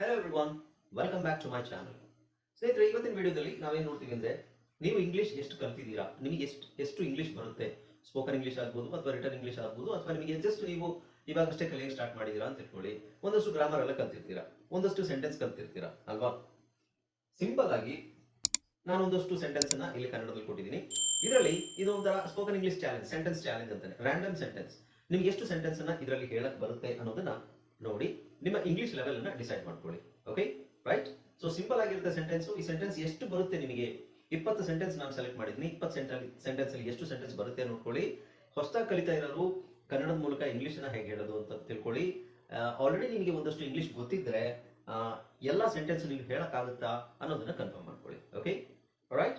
Hello everyone welcome back to my channel ಸ್ನೇಹಿತರೆ, ಇವತ್ತಿನ ವಿಡಿಯೋದಲ್ಲಿ ನಾವೇನು ನೋಡ್ತೀವಿ ಅಂದ್ರೆ ನೀವು ಇಂಗ್ಲಿಷ್ ಎಷ್ಟು ಕಲ್ತಿದ್ದೀರಾ? ನಿಮಗೆ ಎಷ್ಟು ಎಷ್ಟು ಇಂಗ್ಲಿಷ್ ಬರುತ್ತೆ? ಸ್ಪೋಕನ್ ಇಂಗ್ಲಿಷ್ ಆಗ್ಬೋದು ಅಥವಾ ರಿಟರ್ನ್ ಇಂಗ್ಲಿಷ್ ಆಗ್ಬೋದು ಅಥವಾ ನಿಮಗೆ ಜಸ್ಟ್ ನೀವು ಇವಾಗಷ್ಟೇ ಕಲಿಯಕ್ಕೆ ಸ್ಟಾರ್ಟ್ ಮಾಡಿದ್ದೀರಾ ಅಂತ ಇಟ್ಕೊಳ್ಳಿ ಒಂದಷ್ಟು ಗ್ರಾಮರ್ ಎಲ್ಲ ಕಲ್ತಿರ್ತೀರಾ? ಒಂದಷ್ಟು ಸೆಂಟೆನ್ಸ್ ಕಲ್ತಿರ್ತೀರಾ? ಅಲ್ವಾ? ಸಿಂಪಲ್ ಆಗಿ ನಾನು ಒಂದಷ್ಟು ಸೆಂಟೆನ್ಸ್ ಅನ್ನ ಇಲ್ಲಿ ಕನ್ನಡದಲ್ಲಿ ಕೊಟ್ಟಿದ್ದೀನಿ. ಇದರಲ್ಲಿ ಇದು ಒಂಥರ spoken English challenge sentence challenge ಅಂತಾನೆ ರ್ಯಾಂಡಮ್ ಸೆಂಟೆನ್ಸ್ ನಿಮ್ಗೆ ಎಷ್ಟು ಸೆಂಟೆನ್ಸ್ ಅನ್ನ ಇದರಲ್ಲಿ ಹೇಳಕ್ ಬರುತ್ತೆ ಅನ್ನೋದನ್ನ ನೋಡಿ. ನಿಮ್ಮ ಇಂಗ್ಲಿಷ್ ಲೆವೆಲ್ ಅನ್ನ ಡಿಸೈಡ್ ಮಾಡ್ಕೊಳ್ಳಿ. ಓಕೆ ರೈಟ್ ಸೊ ಸಿಂಪಲ್ ಆಗಿರುತ್ತೆ ಸೆಂಟೆನ್ಸ್ ಈ ಸೆಂಟೆನ್ಸ್ ಎಷ್ಟು ಬರುತ್ತೆ ನಿಮಗೆ? ಇಪ್ಪತ್ತು ಸೆಂಟೆನ್ಸ್ ನಾನು ಸೆಲೆಕ್ಟ್ ಮಾಡಿದ್ದೀನಿ. ಇಪ್ಪತ್ತು ಸೆಂಟೆನ್ಸ್ ಅಲ್ಲಿ ಎಷ್ಟು ಸೆಂಟೆನ್ಸ್ ಬರುತ್ತೆ ನೋಡ್ಕೊಳ್ಳಿ. ಹೊಸದಾಗಿ ಕಲಿತಾ ಇರೋರು ಕನ್ನಡದ ಮೂಲಕ ಇಂಗ್ಲಿಷ್ ಅನ್ನ ಹೇಗೆ ಹೇಳೋದು ಅಂತ ತಿಳ್ಕೊಳ್ಳಿ. ಆಲ್ರೆಡಿ ನಿಮಗೆ ಒಂದಷ್ಟು ಇಂಗ್ಲಿಷ್ ಗೊತ್ತಿದ್ರೆ ಎಲ್ಲ ಸೆಂಟೆನ್ಸ್ ನೀವು ಹೇಳಕ್ಕಾಗುತ್ತಾ ಅನ್ನೋದನ್ನ ಕನ್ಫರ್ಮ್ ಮಾಡ್ಕೊಳ್ಳಿ. ಓಕೆ ರೈಟ್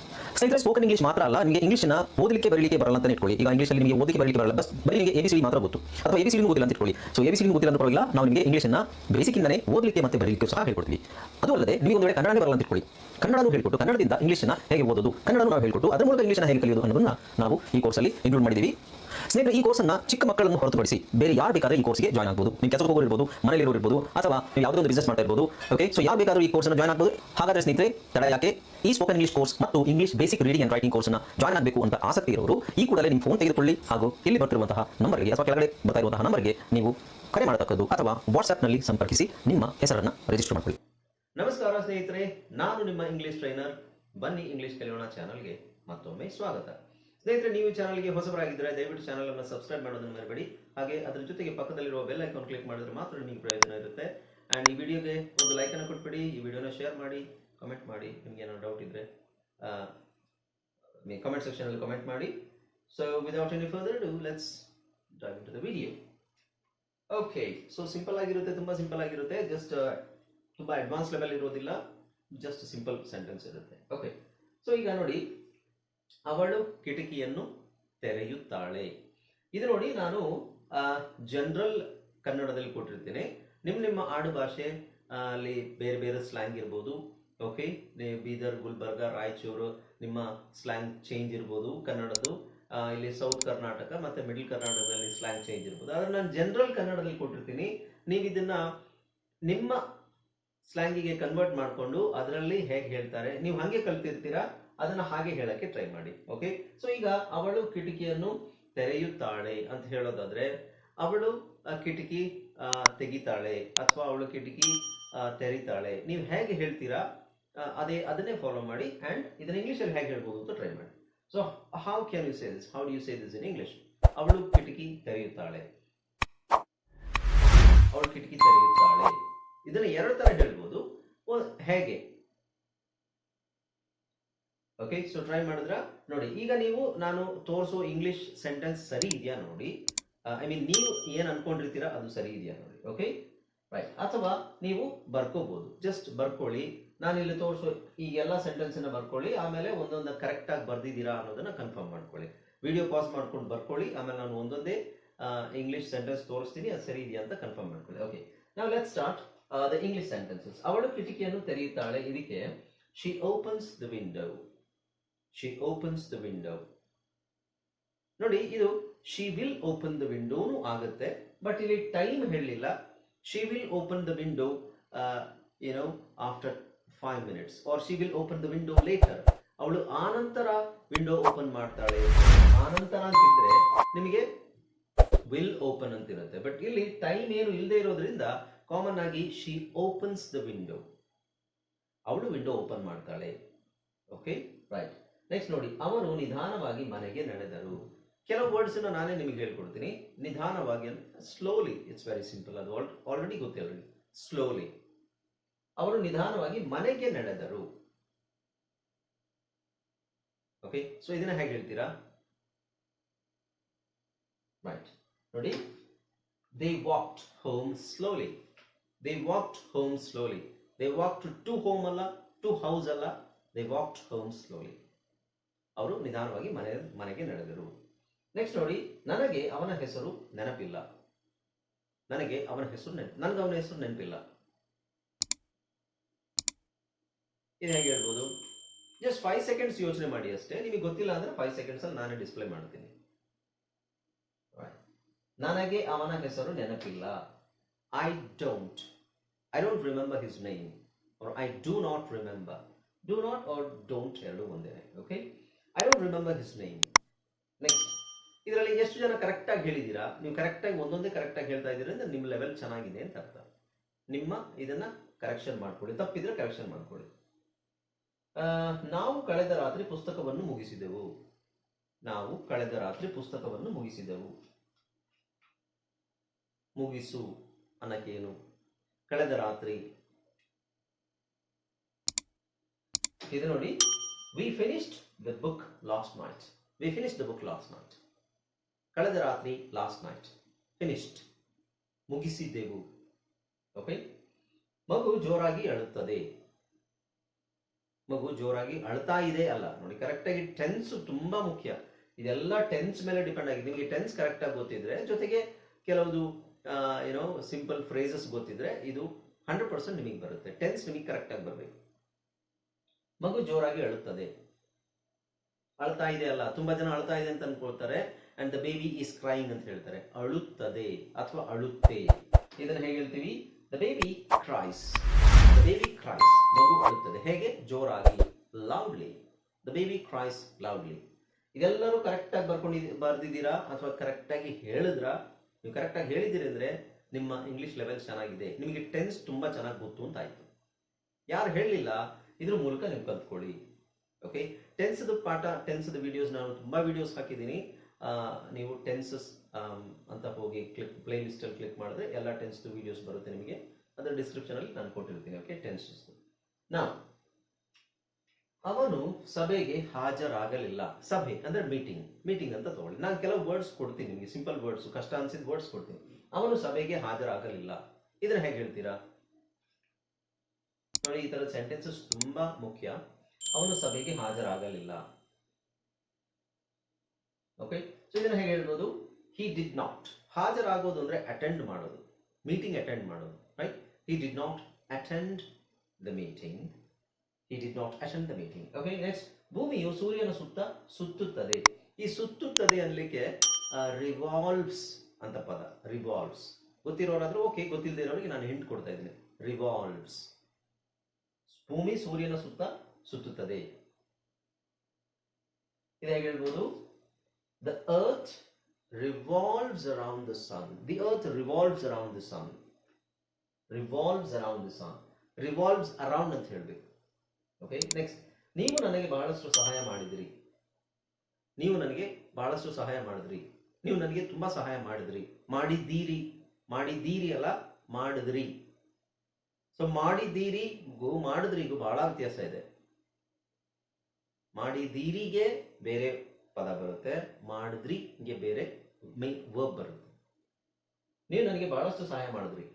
ಸ್ನೇಹಿತರೆ ಸ್ಪೋಕನ್ ಇಂಗ್ಲಿಷ್ ಮಾತ್ರ ಅಲ್ಲ, ನಿಮಗೆ ನ ಓದಲಿಕ್ಕೆ, ಬರಲಿಕ್ಕೆ ಬರಲ್ಲ ಅಂತ ಇಟ್ಕೊಳ್ಳಿ. ಈಗ ಇಂಗ್ಲಿಷಲ್ಲಿ ನಿಮಗೆ ಓದಲಿಕ್ಕೆ, ಬರಲಿಕ್ಕೆ ಬರಲ್ಲ. ಬಸ್ ಬರೀ ನಿಮಗೆ ಎ ಬಿ ಸಿ ಮಾತ್ರ ಗೊತ್ತು. ಅಥವಾ ಎ ಬಿ ಸಿ ಗೊತ್ತಿಲ್ಲ ಅಂತ ಇಟ್ಕೊಳ್ಳಿ. ಸೊ ಎ ಬಿ ಸಿ ಗೊತ್ತಿಲ್ಲ ಅಂತ ಪರವಾಗಿಲ್ಲ. ನಾವು ನಿಮಗೆ ಇಂಗ್ಲಿಷ್ನ ಬೇಸಿಕ್ಕಿಂದನೇ ಓದಲಿಕ್ಕೆ ಮತ್ತೆ ಬರಲಿಕ್ಕೆ ಸಹ ಹೇಳ್ಕೊಡ್ತೀವಿ. ಅದು ಅಲ್ಲದೆ, ನೀವು ಒಂದು ಕನ್ನಡನೇ ಬರಲ್ಲ ಅಂತ ಇಟ್ಕೊಳ್ಳಿ. ಕನ್ನಡನೂ ಹೇಳ್ಕೊಟ್ಟು, ಕನ್ನಡದಿಂದ ಇಂಗ್ಲಿಷ್ನ ಹೇಗೆ ಓದೋದು? ಕನ್ನಡನೂ ನಾವು ಹೇಳ್ಕೊಟ್ಟು, ಅದರ ಮೂಲಕ ಇಂಗ್ಲಿಷ್ನ ಹೇಗೆ ಕಲಿಯೋದು ಅನ್ನೋದನ್ನ ನಾವು ಈ ಕೋರ್ಸಲ್ಲಿ ಇನ್ಕ್ಲೂಡ್ ಮಾಡಿದ್ದೀವಿ. ಸ್ನೇಹಿತರೆ, ಈ ಕೋರ್ಸನ್ನ ಚಿಕ್ಕ ಮಕ್ಕಳನ್ನು ಹೊರತುಪಡಿಸಿ ಬೇರೆ ಯಾರು ಬೇಕಾದ್ರೆ ಈ ಕೋರ್ಸ್ಗೆ ಜಾಯ್ನ್ ಆಗ್ಬೋದು. ನೀವು ಕೆಲಸಕ್ಕೆ ಹೋಗೋರು ಇರ್ಬೋದು ಮನೆಯಲ್ಲಿ ಇರೋರು ಇರ್ಬೋದು, ಅಥವಾ ನೀವು ಯಾವುದೋ ಒಂದು ಬಿಸ್ನೆಸ್ ಮಾಡ್ತಾ ಇರ್ಬೋದು ಓಕೆ ಸೊ ಯಾರು ಬೇಕಾದ್ರೂ ಈ ಕೋರ್ಸ್ನ ಜಾಯ್ನ್ ಆಗ್ಬೋದು. ಹಾಗಾದ್ರೆ ಸ್ನೇಹಿತರೆ, ತಡ ಯಾಕೆ? ಈ ಸ್ಪೋಕನ್ ಇಂಗ್ಲಿಷ್ ಕೋರ್ಸ್ ಮತ್ತು English basic reading and writing ಕೋರ್ಸ್ನ ಜಾಯ್ನ್ ಆಗಬೇಕು ಅಂತ ಆಸಕ್ತಿ ಇರೋರು, ಈ ಕೂಡಲೇ ನಿಮ್ಮ ಫೋನ್ ತೆಗೆದುಕೊಳ್ಳಿ ಹಾಗೂ ಇಲ್ಲಿ ಬರ್ತಿರುವಂತಹ ನಂಬರ್ಗೆ ಅಥವಾ ಕೆಳಗಡೆ ಬರ್ತಾ ಇರುವಂತಹ ನಂಬರ್ಗೆ ನೀವು ಕರೆ ಮಾಡತಕ್ಕದ್ದು ಅಥವಾ ವಾಟ್ಸ್ಆಪ್ನಲ್ಲಿ ಸಂಪರ್ಕಿಸಿ ನಿಮ್ಮ ಹೆಸರನ್ನು ರಿಜಿಸ್ಟರ್ ಮಾಡಿಕೊಳ್ಳಿ. ನಮಸ್ಕಾರ ಸ್ನೇಹಿತರೆ, ನಾನು ನಿಮ್ಮ ಇಂಗ್ಲಿಷ್ ಟ್ರೈನರ್ ಬನ್ನಿ ಇಂಗ್ಲಿಷ್ ಕಲಿಯೋಣ ಚಾನಲ್ಗೆ ಮತ್ತೊಮ್ಮೆ ಸ್ವಾಗತ. ಸ್ನೇಹಿತರೆ, ನೀವು ಚಾನಲ್ಗೆ ಹೊಸಬರಾಗಿದ್ದರೆ ದಯವಿಟ್ಟು ಚಾನಲ್ ಅನ್ನು ಸಬ್ಸ್ಕ್ರೈಬ್ ಮಾಡೋದನ್ನು ಮರಿಬೇಡಿ. ಹಾಗೆ ಅದರ ಜೊತೆಗೆ ಪಕ್ಕದಲ್ಲಿರುವ ಬೆಲ್ ಐಕಾನ್ ಕ್ಲಿಕ್ ಮಾಡಿದ್ರೆ ಮಾತ್ರ ನಿಮಗೆ ಪ್ರಯೋಜನ ಇರುತ್ತೆ. ಆ್ಯಂಡ್ ಈ ವಿಡಿಯೋಗೆ ಒಂದು ಲೈಕ್ ಅನ್ನು ಕೊಟ್ಬಿಡಿ, ಈ ವಿಡಿಯೋನ ಶೇರ್ ಮಾಡಿ ಕಮೆಂಟ್ ಮಾಡಿ. ನಿಮ್ಗೆ ಏನೋ ಡೌಟ್ ಇದ್ರೆ ಕಮೆಂಟ್ ಸೆಕ್ಷನಲ್ಲಿ ಕಮೆಂಟ್ ಮಾಡಿ. So without any further do let's dive into the video okay so simple ಆಗಿರುತ್ತೆ, ತುಂಬ ಸಿಂಪಲ್ ಆಗಿರುತ್ತೆ. ಜಸ್ಟ್ ತುಂಬ ಅಡ್ವಾನ್ಸ್ ಲೆವೆಲ್ ಇರೋದಿಲ್ಲ. ಜಸ್ಟ್ ಸಿಂಪಲ್ ಸೆಂಟೆನ್ಸ್ ಇರುತ್ತೆ. ಓಕೆ ಸೊ ಈಗ ನೋಡಿ ಅವಳು ಕಿಟಕಿಯನ್ನು ತೆರೆಯುತ್ತಾಳೆ. ಇದು ನೋಡಿ ನಾನು ಜನರಲ್ ಕನ್ನಡದಲ್ಲಿ ಕೊಟ್ಟಿರ್ತೇನೆ. ನಿಮ್ಮ ನಿಮ್ಮ ಆಡು ಭಾಷೆ ಅಲ್ಲಿ ಬೇರೆ ಬೇರೆ ಸ್ಲ್ಯಾಂಗ್ ಇರ್ಬೋದು. ಓಕೆ ಬೀದರ್, ಗುಲ್ಬರ್ಗ, ರಾಯಚೂರು, ನಿಮ್ಮ ಸ್ಲ್ಯಾಂಗ್ ಚೇಂಜ್ ಇರ್ಬೋದು ಕನ್ನಡದ್ದು. ಇಲ್ಲಿ ಸೌತ್ ಕರ್ನಾಟಕ ಮತ್ತು ಮಿಡಲ್ ಕರ್ನಾಟಕದಲ್ಲಿ ಸ್ಲ್ಯಾಂಗ್ ಚೇಂಜ್ ಇರ್ಬೋದು. ಆದರೆ ನಾನು ಜನರಲ್ ಕನ್ನಡದಲ್ಲಿ ಕೊಟ್ಟಿರ್ತೀನಿ. ನೀವು ಇದನ್ನು ನಿಮ್ಮ ಸ್ಲ್ಯಾಂಗಿಗೆ ಕನ್ವರ್ಟ್ ಮಾಡಿಕೊಂಡು ಅದರಲ್ಲಿ ಹೇಗೆ ಹೇಳ್ತಾರೆ? ನೀವು ಹಾಗೆ ಕಲ್ತಿರ್ತೀರಾ? ಅದನ್ನ ಹಾಗೆ ಹೇಳಕ್ಕೆ ಟ್ರೈ ಮಾಡಿ ಓಕೆ ಸೊ ಈಗ ಅವಳು ಕಿಟಕಿಯನ್ನು ತೆರೆಯುತ್ತಾಳೆ ಅಂತ ಹೇಳೋದಾದ್ರೆ, ಅವಳು ಕಿಟಕಿ ತೆಗಿತಾಳೆ ಅಥವಾ ಅವಳು ಕಿಟಕಿ ತೆರೀತಾಳೆ. ನೀವು ಹೇಗೆ ಹೇಳ್ತೀರಾ? ಅದೇ, ಅದನ್ನೇ ಫಾಲೋ ಮಾಡಿ ಅಂಡ್ ಇದನ್ನ ಇಂಗ್ಲೀಷಲ್ಲಿ ಹೇಗೆ ಹೇಳ್ಬೋದು ಅಂತ ಟ್ರೈ ಮಾಡಿ. So how can you say this how do you say this in English ಅವಳು ಕಿಟಕಿ ತೆರೆಯುತ್ತಾಳೆ. ಅವಳು ಕಿಟಕಿ ತೆರೆಯುತ್ತಾಳೆ. ಇದನ್ನ ಎರಡು ತರ ಹೇಳ್ಬೋದು. ಹೇಗೆ? ಓಕೆ ಸೊ ಟ್ರೈ ಮಾಡಿದ್ರ ನೋಡಿ, ಈಗ ನೀವು ನಾನು ತೋರಿಸೋ ಇಂಗ್ಲಿಷ್ ಸೆಂಟೆನ್ಸ್ ಸರಿ ಇದೆಯಾ ನೋಡಿ. ಐ ಮೀನ್ ನೀವು ಏನ್ ಅನ್ಕೊಂಡಿರ್ತೀರಾ ಅದು ಸರಿ ಇದೆಯಾ ನೋಡಿ ಓಕೆ ರೈಟ್ ಅಥವಾ ನೀವು ಬರ್ಕೋಬಹುದು ಜಸ್ಟ್ ಬರ್ಕೊಳ್ಳಿ. ನಾನು ಇಲ್ಲಿ ತೋರಿಸೋ ಈ ಎಲ್ಲ ಸೆಂಟೆನ್ಸ್ ಅನ್ನ ಬರ್ಕೊಳ್ಳಿ, ಆಮೇಲೆ ಒಂದೊಂದು ಕರೆಕ್ಟ್ ಆಗಿ ಬರ್ದಿದ್ದೀರಾ ಅನ್ನೋದನ್ನ ಕನ್ಫರ್ಮ್ ಮಾಡ್ಕೊಳ್ಳಿ. ವಿಡಿಯೋ ಪಾಸ್ ಮಾಡ್ಕೊಂಡು ಬರ್ಕೊಳ್ಳಿ, ಆಮೇಲೆ ನಾನು ಒಂದೊಂದೇ ಇಂಗ್ಲಿಷ್ ಸೆಂಟೆನ್ಸ್ ತೋರಿಸ್ತೀನಿ, ಅದು ಸರಿ ಇದೆಯಾ ಅಂತ ಕನ್ಫರ್ಮ್ ಮಾಡ್ಕೊಳ್ಳಿ. ಓಕೆ ನಾವು let start the English sentences ಅವಳು ಕಿಟಕಿಯನ್ನು ತೆರೆಯುತ್ತಾಳೆ, ಇದಕ್ಕೆ she opens the window she opens the window ನೋಡಿ, ಇದು ಶಿ ವಿಲ್ ಓಪನ್ ದ ವಿಂಡೋನು ಆಗುತ್ತೆ ಬಟ್ ಇಲ್ಲಿ ಟೈಮ್ ಹೇಳಲಿಲ್ಲ. She will open the window ಏನೋ after five minutes or she will open the window later ಅವಳು ಆನಂತರ ವಿಂಡೋ ಓಪನ್ ಮಾಡ್ತಾಳೆ. ಆನಂತರ ಅಂತಿದ್ರೆ ನಿಮಗೆ ವಿಲ್ ಓಪನ್ ಅಂತಿರುತ್ತೆ. ಬಟ್ ಇಲ್ಲಿ ಟೈಮ್ ಏನು ಇಲ್ಲದೆ ಇರೋದ್ರಿಂದ ಕಾಮನ್ ಆಗಿ ಶಿ ಓಪನ್ಸ್ ದ ವಿಂಡೋ ಅವಳು ವಿಂಡೋ ಓಪನ್ ಮಾಡ್ತಾಳೆ. ಓಕೆ ರೈಟ್ ನೆಕ್ಸ್ಟ್ ನೋಡಿ ಅವರು ನಿಧಾನವಾಗಿ ಮನೆಗೆ ನಡೆದರು ಕೆಲವು ವರ್ಡ್ಸ್ ನಾನೇ ನಿಮಗೆ ಹೇಳ್ಕೊಡ್ತೀನಿ. ನಿಧಾನವಾಗಿ ಸ್ಲೋಲಿ ಇಟ್ಸ್ ವೆರಿ ಸಿಂಪಲ್ ಅದು ಆಲ್ರೆಡಿ ಗೊತ್ತಿಲ್ಲ ಸ್ಲೋಲಿ ಅವರು ನಿಧಾನವಾಗಿ ಮನೆಗೆ ನಡೆದರು. ಓಕೆ ಸೊ ಇದನ್ನ ಹೇಗೆ ಹೇಳ್ತೀರಾ? ರೈಟ್ ನೋಡಿ. They walked home slowly they walked home slowly they walked to home ಅಲ್ಲ ಟು ಹೌಸ್ ಅಲ್ಲ. ದೇ ವಾಕ್ಡ್ ಹೋಮ್ ಸ್ಲೋಲಿ ಅವರು ನಿಧಾನವಾಗಿ ಮನೆ ಮನೆಗೆ ನಡೆದರು. ನೆಕ್ಸ್ಟ್ ನೋಡಿ, ನನಗೆ ಅವನ ಹೆಸರು ನೆನಪಿಲ್ಲ. ನನಗೆ ಅವನ ಹೆಸರು ನೆನಪು ನನಗೆ ಅವನ ಹೆಸರು ನೆನಪಿಲ್ಲ. ಇದು ಹೇಗೆ ಹೇಳ್ಬೋದು? ಜಸ್ಟ್ ಫೈವ್ ಸೆಕೆಂಡ್ಸ್ ಯೋಚನೆ ಮಾಡಿ ಅಷ್ಟೇ. ನಿಮಗೆ ಗೊತ್ತಿಲ್ಲ ಅಂದ್ರೆ ಫೈವ್ ಸೆಕೆಂಡ್ಸ್ ಅಲ್ಲಿ ನಾನೇ ಡಿಸ್ಪ್ಲೇ ಮಾಡ್ತೀನಿ. ನನಗೆ ಅವನ ಹೆಸರು ನೆನಪಿಲ್ಲ. I don't I don't remember his name I do not remember do not or don't ಎರಡು ಒಂದೇನೆ ರಿಮೆಂಬರ್ ಹಿಸ್ ನೇಮ್ ನೆಕ್ಸ್ಟ್ ಇದರಲ್ಲಿ ಎಷ್ಟು ಜನ ಕರೆಕ್ಟಾಗಿ ಹೇಳಿದ್ದೀರಾ ನೀವು ಕರೆಕ್ಟಾಗಿ ಒಂದೊಂದೇ ಕರೆಕ್ಟಾಗಿ ಹೇಳ್ತಾ ಇದ್ದೀರಾ ನಿಮ್ಮ ಲೆವೆಲ್ ಚೆನ್ನಾಗಿದೆ ಅಂತ ಅರ್ಥ. ನಿಮ್ಮ ಇದನ್ನ ಕರೆಕ್ಷನ್ ಮಾಡ್ಕೊಳ್ಳಿ. ತಪ್ಪಿದ್ರೆ ಕರೆಕ್ಷನ್ ಮಾಡ್ಕೊಳ್ಳಿ. ನಾವು ಕಳೆದ ರಾತ್ರಿ ಪುಸ್ತಕವನ್ನು ಮುಗಿಸಿದೆವು. ನಾವು ಕಳೆದ ರಾತ್ರಿ ಪುಸ್ತಕವನ್ನು ಮುಗಿಸಿದೆವು. ಮುಗಿಸು ಅನ್ನಕ್ಕೇನು ಕಳೆದ ರಾತ್ರಿ. ಇದು ನೋಡಿ we finished the book last night we finish the book last night ಕಳೆದ ರಾತ್ರಿ ಲಾಸ್ಟ್ ನೈಟ್ ಫಿನಿಶ್ಡ್ ಮುಗಿಸಿದ್ದೆವು ಓಕೆ ಮಗು ಜೋರಾಗಿ ಅಳುತ್ತದೆ. ಮಗು ಜೋರಾಗಿ ಅಳ್ತಾ ಇದೆ ಅಲ್ಲ. ನೋಡಿ ಕರೆಕ್ಟಾಗಿ ಟೆನ್ಸ್ ತುಂಬಾ ಮುಖ್ಯ. ಇದೆಲ್ಲ ಟೆನ್ಸ್ ಮೇಲೆ ಡಿಪೆಂಡ್ ಆಗಿದೆ ನಿಮಗೆ ಟೆನ್ಸ್ ಕರೆಕ್ಟಾಗಿ ಗೊತ್ತಿದ್ರೆ, ಜೊತೆಗೆ ಕೆಲವೊಂದು ಏನೋ ಸಿಂಪಲ್ ಫ್ರೇಸಸ್ ಗೊತ್ತಿದ್ರೆ, ಇದು ಹಂಡ್ರೆಡ್ ಪರ್ಸೆಂಟ್ ನಿಮಗೆ ಬರುತ್ತೆ. ಟೆನ್ಸ್ ನಿಮಗೆ ಕರೆಕ್ಟಾಗಿ ಬರಬೇಕು. ಮಗು ಜೋರಾಗಿ ಅಳುತ್ತದೆ. ಅಳ್ತಾ ಇದೆ ಅಲ್ಲ, ತುಂಬಾ ಜನ ಅಳ್ತಾ ಇದೆ ಅಂತ ಅನ್ಕೊಳ್ತಾರೆ. And the baby is crying ಅಂತ ಹೇಳ್ತಾರೆ. ಅಳುತ್ತದೆ ಅಥವಾ ಅಳುತ್ತೆ. ಇದನ್ನ ಹೇಗೆ ಹೇಳ್ತೀವಿ? The baby cries the baby cries ಮಗು ಅಳುತ್ತದೆ. ಹೇಗೆ? ಜೋರಾಗಿ loudly the baby cries loudly ಇದೆಲ್ಲರೂ ಕರೆಕ್ಟಾಗಿ ಬರ್ಕೊಂಡಿದ್ ಬರ್ದಿದ್ದೀರಾ? ಅಥವಾ ಕರೆಕ್ಟಾಗಿ ಹೇಳಿದ್ರ? ನೀವು ಕರೆಕ್ಟಾಗಿ ಹೇಳಿದ್ದೀರಿ ಅಂದ್ರೆ ನಿಮ್ಮ ಇಂಗ್ಲಿಷ್ ಲೆವೆಲ್ ಚೆನ್ನಾಗಿದೆ. ನಿಮಗೆ ಟೆನ್ಸ್ ತುಂಬಾ ಚೆನ್ನಾಗಿ ಗೊತ್ತು ಅಂತ ಆಯ್ತು. ಯಾರು ಹೇಳಲಿಲ್ಲ ಇದ್ರ ಮೂಲಕ ನೀವು ಕಲ್ತ್ಕೊಳ್ಳಿ. ಓಕೆ ಟೆನ್ಸ್ದು ಪಾಠ, ಟೆನ್ಸ್ದು ವಿಡಿಯೋಸ್ ನಾನು ತುಂಬಾ ವಿಡಿಯೋಸ್ ಹಾಕಿದ್ದೀನಿ. ನೀವು ಟೆನ್ಸಸ್ ಅಂತ ಹೋಗಿ ಕ್ಲಿಕ್ ಪ್ಲೇ ಲಿಸ್ಟಲ್ಲಿ ಕ್ಲಿಕ್ ಮಾಡಿದ್ರೆ ಎಲ್ಲ ಟೆನ್ಸ್ದು ವಿಡಿಯೋಸ್ ಬರುತ್ತೆ ನಿಮಗೆ. ಅದರ ಡಿಸ್ಕ್ರಿಪ್ಷನ್ ಅಲ್ಲಿ ನಾನು ಕೊಟ್ಟಿರ್ತೀನಿ ಓಕೆ ಟೆನ್ಸಸ್. ನಾವು ಅವನು ಸಭೆಗೆ ಹಾಜರಾಗಲಿಲ್ಲ. ಸಭೆ ಅಂದ್ರೆ ಮೀಟಿಂಗ್ ಮೀಟಿಂಗ್ ಅಂತ ತಗೊಳ್ಳಿ. ನಾನು ಕೆಲವು ವರ್ಡ್ಸ್ ಕೊಡ್ತೀನಿ ನಿಮಗೆ ಸಿಂಪಲ್ ವರ್ಡ್ಸ್ ಕಷ್ಟ ಅನ್ಸಿದ ವರ್ಡ್ಸ್ ಕೊಡ್ತೀನಿ. ಅವನು ಸಭೆಗೆ ಹಾಜರಾಗಲಿಲ್ಲ. ಇದನ್ನ ಹೇಗೆ ಹೇಳ್ತೀರಾ? ನೋಡಿ, ಈ ತರ ಸೆಂಟೆನ್ಸಸ್ ತುಂಬಾ ಮುಖ್ಯ. ಅವನು ಸಭೆಗೆ ಹಾಜರಾಗಲಿಲ್ಲ. ಓಕೆ ಸೊ ಇದನ್ನು ಹೇಗೆ ಹೇಳ್ಬೋದು? ಹಿ ಡಿಡ್ ನಾಟ್ ಹಾಜರಾಗೋದು ಅಂದ್ರೆ ಅಟೆಂಡ್ ಮಾಡೋದು. ಮೀಟಿಂಗ್ ಅಟೆಂಡ್ ಮಾಡೋದು right he did not attend the meeting he did not attend the meeting okay next ಭೂಮಿಯು ಸೂರ್ಯನ ಸುತ್ತ ಸುತ್ತುತ್ತದೆ. ಈ ಸುತ್ತುತ್ತದೆ ಅನ್ನಲಿಕ್ಕೆ ರಿವಾಲ್ವ್ಸ್ ಅಂತ ಪದ. ರಿವಾಲ್ವ್ಸ್ ಗೊತ್ತಿರೋರಾದ್ರೂ ಓಕೆ ಗೊತ್ತಿಲ್ಲದೆ ಇರೋರಿಗೆ ನಾನು ಹಿಂಟ್ ಕೊಡ್ತಾ ಇದ್ದೀನಿ. ರಿವಾಲ್ವ್ಸ್ ಭೂಮಿ ಸೂರ್ಯನ ಸುತ್ತ ಸುತ್ತುತ್ತದೆ. ಇದು ಹೇಗೆ ಹೇಳ್ಬೋದು? The earth revolves around the sun the earth revolves around the sun revolves around the sun revolves around ಅಂತ ಹೇಳಬೇಕು. ಓಕೆ ನೆಕ್ಸ್ಟ್ ನೀವು ನನಗೆ ಬಹಳಷ್ಟು ಸಹಾಯ ಮಾಡಿದ್ರಿ. ನೀವು ನನಗೆ ಬಹಳಷ್ಟು ಸಹಾಯ ಮಾಡಿದ್ರಿ. ನೀವು ನನಗೆ ತುಂಬಾ ಸಹಾಯ ಮಾಡಿದ್ರಿ. ಮಾಡಿದ್ದೀರಿ. ಮಾಡಿದ್ದೀರಿ ಅಲ್ಲ, ಮಾಡಿದ್ರಿ. ಸೊ ಮಾಡಿದ್ದೀರಿಗೂ ಮಾಡಿದ್ರಿಗೂ ಬಹಳ ವ್ಯತ್ಯಾಸ ಇದೆ. ಮಾಡಿದ್ದೀರಿಗೆ ಬೇರೆ ಪದ ಬರುತ್ತೆ ಮಾಡಿದ್ರಿಗೆ ಬೇರೆ ಮೈ ವರ್ಬ್ ಬರುತ್ತೆ. ನೀವು ನನಗೆ ಬಹಳಷ್ಟು ಸಹಾಯ ಮಾಡಿದ್ರಿ.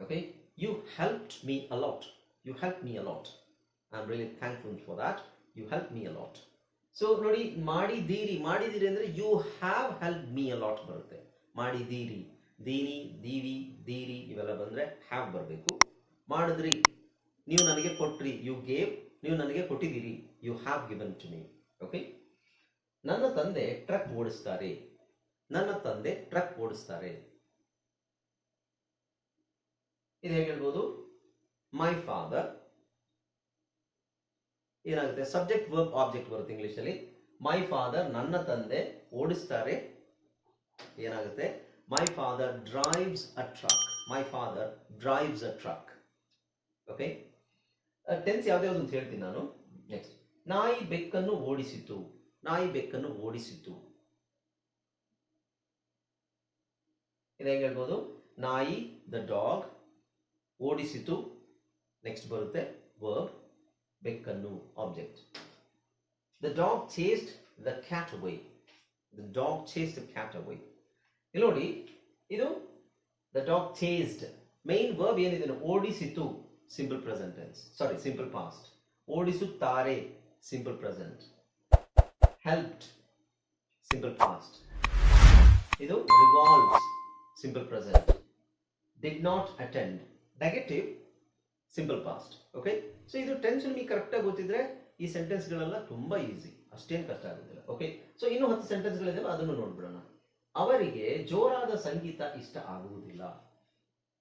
Okay you help me a lot you help me a lot I am really thankful for that you help me a lot so ನೋಡಿ ಮಾಡಿದ್ದೀರಿ ಮಾಡಿದೀರಿ ಅಂದ್ರೆ you have help me a lot ಬರುತ್ತೆ. ಮಾಡಿದೀರಿ, ದೀನಿ, ದೀವಿ, ದೀರಿ ಇವೆಲ್ಲ ಬಂದ್ರೆ ಹ್ಯಾವ್ ಬರಬೇಕು. ಮಾಡಿದ್ರಿ. ನೀವು ನನಗೆ ಕೊಟ್ರಿ ಯು ಗೇವ್ ನೀವು ನನಗೆ ಕೊಟ್ಟಿದ್ದೀರಿ you have given to me okay ನನ್ನ ತಂದೆ ಟ್ರಕ್ ಓಡಿಸ್ತಾರೆ. ನನ್ನ ತಂದೆ ಟ್ರಕ್ ಓಡಿಸ್ತಾರೆ. ಇದು ಹೇಗೆ ಹೇಳ್ಬೋದು? ಮೈ ಫಾದರ್ ಏನಾಗುತ್ತೆ? ಸಬ್ಜೆಕ್ಟ್ ವರ್ಬ್ ಆಬ್ಜೆಕ್ಟ್ ಬರುತ್ತೆ ಇಂಗ್ಲಿಷ್ ಅಲ್ಲಿ ಮೈ ಫಾದರ್ ನನ್ನ ತಂದೆ ಓಡಿಸ್ತಾರೆ. ಏನಾಗುತ್ತೆ? My father drives a truck my father drives a truck okay tense ಯಾವ್ದ್ಯಾವ್ದು ಅಂತ ಹೇಳ್ತೀನಿ ನಾನು. ನೆಕ್ಸ್ಟ್ ನಾಯಿ ಬೆಕ್ಕನ್ನು ಓಡಿಸಿತು. ನಾಯಿ ಬೆಕ್ಕನ್ನು ಓಡಿಸಿತು. ಇದು ಹೇಗೆ ಹೇಳ್ಬೋದು? ನಾಯಿ ದ ಡಾಗ್ ಓಡಿಸಿತು. ನೆಕ್ಸ್ಟ್ ಬರುತ್ತೆ. Verb ಬೆಕ್ಕನ್ನು object the dog chased the cat why the dog chase the cat why ಇಲ್ಲಿ ನೋಡಿ, ಇದು the dog chased main verb ಏನಿದೆ? ಓಡಿಸಿತು. Simple present tense sorry simple past ಓಡಿಸುತ್ತಾರೆ simple present helped simple past ಇದು revolves simple present did not attend negative simple past okay so ಇದು tense ನಿಮಗೆ ಕರೆಕ್ಟಾಗಿ ಗೊತ್ತಿದ್ರೆ ಈ ಸೆಂಟೆನ್ಸ್ಗಳೆಲ್ಲ ತುಂಬ ಈಸಿ ಅಷ್ಟೇನು ಕಷ್ಟ ಆಗೋದಿಲ್ಲ. ಓಕೆ ಸೊ ಇನ್ನೂ ಹತ್ತು ಸೆಂಟೆನ್ಸ್ಗಳಿದಾವೆ ಅದನ್ನು ನೋಡ್ಬಿಡೋಣ. ಅವರಿಗೆ ಜೋರಾದ ಸಂಗೀತ ಇಷ್ಟ ಆಗುವುದಿಲ್ಲ.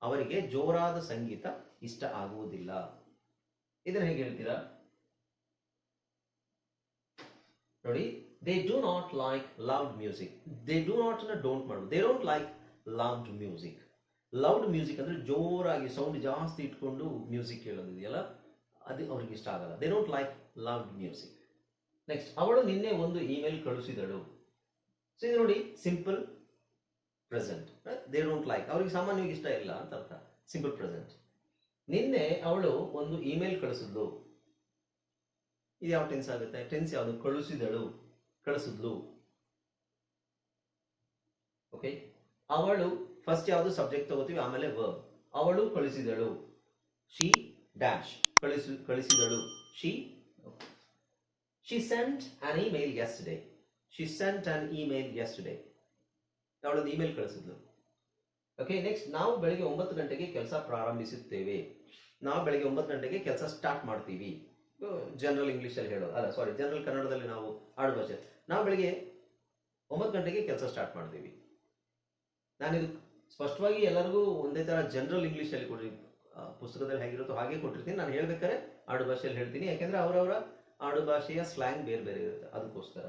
ಅವರಿಗೆ ಜೋರಾದ ಸಂಗೀತ ಇಷ್ಟ ಆಗುವುದಿಲ್ಲ. ಇದನ್ನ ಹೇಗೆ ಹೇಳ್ತೀರಾ? ನೋಡಿ they do not like loud music they do not don't ಮಾಡು they don't like loud music loud music ಅಂದ್ರೆ ಜೋರಾಗಿ ಸೌಂಡ್ ಜಾಸ್ತಿ ಇಟ್ಕೊಂಡು ಮ್ಯೂಸಿಕ್ ಕೇಳೋದಿದೆಯಲ್ಲ, ಅದು ಅವ್ರಿಗೆ ಇಷ್ಟ ಆಗಲ್ಲ. They don't like loud music next ಅವಳು ನಿನ್ನೆ ಒಂದು ಇಮೇಲ್ ಕಳಿಸಿದಳು. ಸೊ ಇದು ನೋಡಿ simple present they don't like ಅವ್ರಿಗೆ ಸಾಮಾನ್ಯವಾಗಿ ಇಷ್ಟ ಇಲ್ಲ ಅಂತ ಅರ್ಥ. ಸಿಂಪಲ್ ಪ್ರೆಸೆಂಟ್ ನಿನ್ನೆ ಅವಳು ಒಂದು ಇಮೇಲ್ ಕಳಿಸಿದ್ಲು. ಇದು ಯಾವ ಟೆನ್ಸ್ ಆಗುತ್ತೆ? ಟೆನ್ಸ್ ಯಾವುದು? ಕಳಿಸಿದಳು ಕಳಿಸಿದ್ಲು. ಓಕೆ ಅವಳು ಫಸ್ಟ್ ಯಾವುದು ಸಬ್ಜೆಕ್ಟ್ ತಗೋತೀವಿ? ಆಮೇಲೆ ವರ್ಬ್ ಅವಳು ಕಳಿಸಿದಳು. ಶಿ ಡ್ಯಾಶ್ ಕಳಿಸಿ, ಕಳಿಸಿದಳು. She she sent an email day she sent an email day ಅವಳೊಂದು email ಕಳಿಸಿದ್ಲು. ಓಕೆ ನೆಕ್ಸ್ಟ್ ನಾವು ಬೆಳಿಗ್ಗೆ ಒಂಬತ್ತು ಗಂಟೆಗೆ ಕೆಲಸ ಪ್ರಾರಂಭಿಸುತ್ತೇವೆ. ನಾವು ಬೆಳಗ್ಗೆ ಒಂಬತ್ತು ಗಂಟೆಗೆ ಕೆಲಸ ಸ್ಟಾರ್ಟ್ ಮಾಡ್ತೀವಿ. ಜನರಲ್ ಇಂಗ್ಲೀಷಲ್ಲಿ ಹೇಳೋದು. ಅಲ್ಲ ಸಾರಿ ಜನರಲ್ ಕನ್ನಡದಲ್ಲಿ ನಾವು ಆಡುಭಾಷೆ ನಾವು ಬೆಳಿಗ್ಗೆ ಒಂಬತ್ತು ಗಂಟೆಗೆ ಕೆಲಸ ಸ್ಟಾರ್ಟ್ ಮಾಡ್ತೀವಿ. ನಾನಿದು ಸ್ಪಷ್ಟವಾಗಿ ಎಲ್ಲರಿಗೂ ಒಂದೇ ಥರ ಜನರಲ್ ಇಂಗ್ಲೀಷಲ್ಲಿ ಕೊಡಿ ಪುಸ್ತಕದಲ್ಲಿ ಹೇಗಿರುತ್ತೋ ಹಾಗೆ ಕೊಟ್ಟಿರ್ತೀನಿ. ನಾನು ಹೇಳ್ಬೇಕಾದ್ರೆ ಆಡುಭಾಷೆಯಲ್ಲಿ ಹೇಳ್ತೀನಿ. ಯಾಕೆಂದರೆ ಅವರವರ ಆಡುಭಾಷೆಯ ಸ್ಲ್ಯಾಂಗ್ ಬೇರೆ ಬೇರೆ ಇರುತ್ತೆ. ಅದಕ್ಕೋಸ್ಕರ.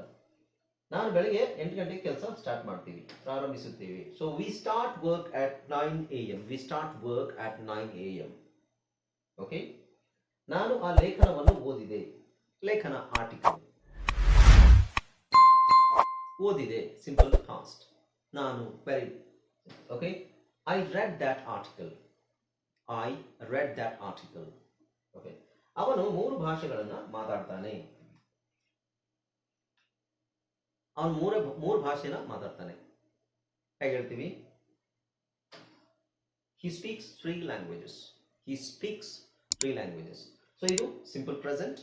ನಾನು ಬೆಳಗ್ಗೆ ಎಂಟು ಗಂಟೆಗೆ ಕೆಲಸ ಸ್ಟಾರ್ಟ್ ಮಾಡ್ತೀವಿ. ಪ್ರಾರಂಭಿಸುತ್ತೀವಿ. So we start work at nine A M we start work at nine A M okay ನಾನು ಆ ಲೇಖನವನ್ನು ಓದಿದೆ. ಲೇಖನ ಆರ್ಟಿಕಲ್ ಓದಿದೆ. ಸಿಂಪಲ್ ಫಾಸ್ಟ್ ನಾನು very okay I read that article I read that article okay ಅವನು ಮೂರು ಭಾಷೆಗಳನ್ನು ಮಾತಾಡ್ತಾನೆ. ಅವನು ಮೂರೇ, ಮೂರು ಭಾಷೆನ ಮಾತಾಡ್ತಾನೆ. ಹೇಗೆ ಹೇಳ್ತೀವಿ? He speaks three languages he speaks three languages so ಇದು ಸಿಂಪಲ್ ಪ್ರೆಸೆಂಟ್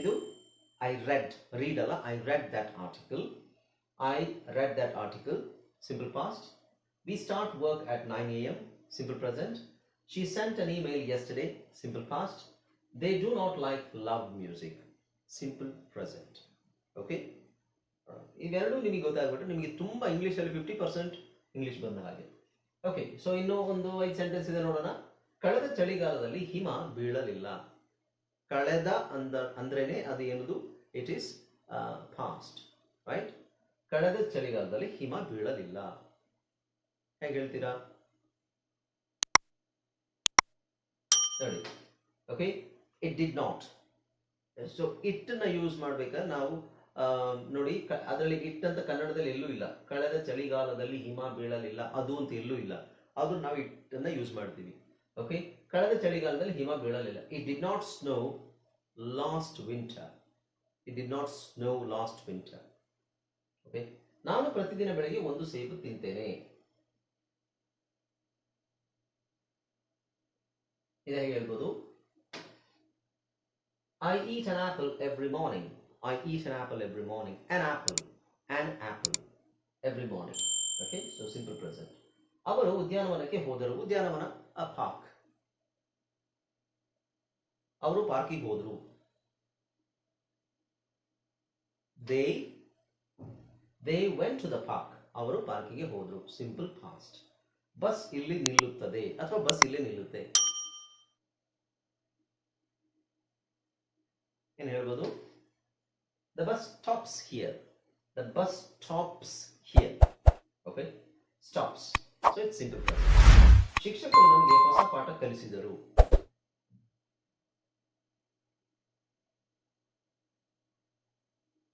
ಇದು ಐ ರೆಡ್ ರೀಡ್ ಅಲ್ಲ I read that article I read that article simple past we start work at nine A M simple present she sent an email yesterday simple past they do not like love music simple present okay ಇವೆರಡೂ ನಿಮಗೆ ಗೊತ್ತಾಗ್ಬಿಟ್ಟು ನಿಮಗೆ ತುಂಬ ಇಂಗ್ಲೀಷಲ್ಲಿ fifty percent English ಬಂದ ಹಾಗೆ. Okay so ಇನ್ನೂ ಒಂದು ಐದು ಸೆಂಟೆನ್ಸ್ ಇದೆ ನೋಡೋಣ. ಕಳೆದ ಚಳಿಗಾಲದಲ್ಲಿ ಹಿಮ ಬೀಳಲಿಲ್ಲ. ಕಳೆದ ಅಂದ, ಅಂದ್ರೇನೆ ಅದು ಏನದು? ಇಟ್ ಈಸ್ ಫಾಸ್ಟ್ ರೈಟ್ ಕಳೆದ ಚಳಿಗಾಲದಲ್ಲಿ ಹಿಮ ಬೀಳಲಿಲ್ಲ. ಹೇಗೆ ಹೇಳ್ತೀರಾ? ನೋಡಿ okay it did not so ಇಟ್ಟನ್ನ use ಮಾಡ್ಬೇಕಾದ್ರೆ ನಾವು ನೋಡಿ ಅದರಲ್ಲಿ ಇಟ್ ಅಂತ ಕನ್ನಡದಲ್ಲಿ ಎಲ್ಲೂ ಇಲ್ಲ. ಕಳೆದ ಚಳಿಗಾಲದಲ್ಲಿ ಹಿಮ ಬೀಳಲಿಲ್ಲ. ಅದು ಅಂತ ಎಲ್ಲೂ ಇಲ್ಲ. ಆದ್ರೂ ನಾವು ಇಟ್ಟನ್ನ ಯೂಸ್ ಮಾಡ್ತೀವಿ. ಓಕೆ ಕಳೆದ ಚಳಿಗಾಲದಲ್ಲಿ ಹಿಮ ಬೀಳಲಿಲ್ಲ. It did not snow last winter it did not snow last winter okay ನಾನು ಪ್ರತಿದಿನ ಬೆಳಗ್ಗೆ ಒಂದು ಸೇಬು ತಿಂತೇನೆ. ಇದು ಹೇಗೆ ಹೇಳ್ಬೋದು? I eat an apple every morning I eat an apple every morning an apple an apple every morning okay so simple present ಅವರು ಉದ್ಯಾನವನಕ್ಕೆ ಹೋದರು. ಉದ್ಯಾನವನ ಅ ಪಾರ್ಕ್. ಅವರು ಪಾರ್ಕಿಗೆ ಹೋದ್ರು. They they went to the park ಅವರು ಪಾರ್ಕಿಗೆ ಹೋದ್ರು. ಸಿಂಪಲ್ ಫಾಸ್ಟ್ ಬಸ್ ಇಲ್ಲಿ ನಿಲ್ಲುತ್ತದೆ ಅಥವಾ ಬಸ್ ಇಲ್ಲಿ ನಿಲ್ಲುತ್ತೆ? ಏನು ಹೇಳ್ಬೋದು? The bus stops here the bus stops here okay stops so it's simple ಶಿಕ್ಷಕರು ನಮಗೆ ಹೊಸ ಪಾಠ ಕಲಿಸಿದರು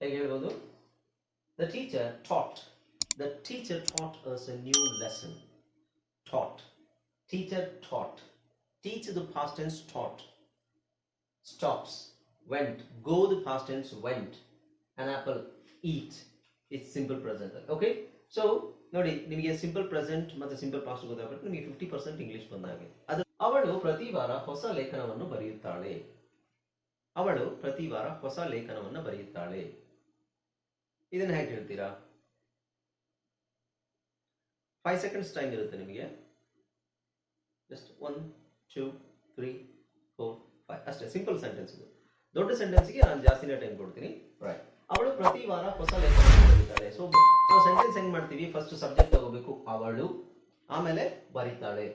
ಹೇಗೆ ಹೇಳ್ಬೋದು? The teacher taught the teacher taught us a new lesson taught teacher taught teach the past tense taught stops went go the past tense went an apple eat it's simple present okay so ನೋಡಿ, ನಿಮಗೆ simple present ಮತ್ತೆ simple past ಗೊತ್ತಾಗಬೇಕು ನಿಮಗೆ fifty percent English ಬಂದಾಗೆ. ಅದು ಅವಳು ಪ್ರತಿ ವಾರ ಹೊಸ ಲೇಖನವನ್ನು ಬರೆಯುತ್ತಾಳೆ. ಅವಳು ಪ್ರತಿ ವಾರ ಹೊಸ ಲೇಖನವನ್ನು ಬರೆಯುತ್ತಾಳೆ. ಇದನ್ನ ಹೇಗೆ ಹೇಳ್ತೀರಾ? ಫೈವ್ ಸೆಕೆಂಡ್ಸ್ ಟೈಮ್ ಇರುತ್ತೆ ನಿಮಗೆ. Just one two three four five ಅಷ್ಟೇ ಸಿಂಪಲ್ ಸೆಂಟೆನ್ಸ್ ಇದು. ದೊಡ್ಡ ಸೆಂಟೆನ್ಸ್ಗೆ ನಾನು ಜಾಸ್ತಿನೇ ಟೈಮ್ ಕೊಡ್ತೀನಿ. ರೈಟ್ ಅವಳು ಪ್ರತಿ ವಾರ ಹೊಸ ಬರೀತಾಳೆ ಸೊ ನಾವು ಸೆಂಟೆನ್ಸ್ ಹೆಂಗ್ ಮಾಡ್ತೀವಿ? ಫಸ್ಟ್ ಸಬ್ಜೆಕ್ಟ್ ತಗೋಬೇಕು. ಅವಳು ಆಮೇಲೆ ಬರೀತಾಳೆ.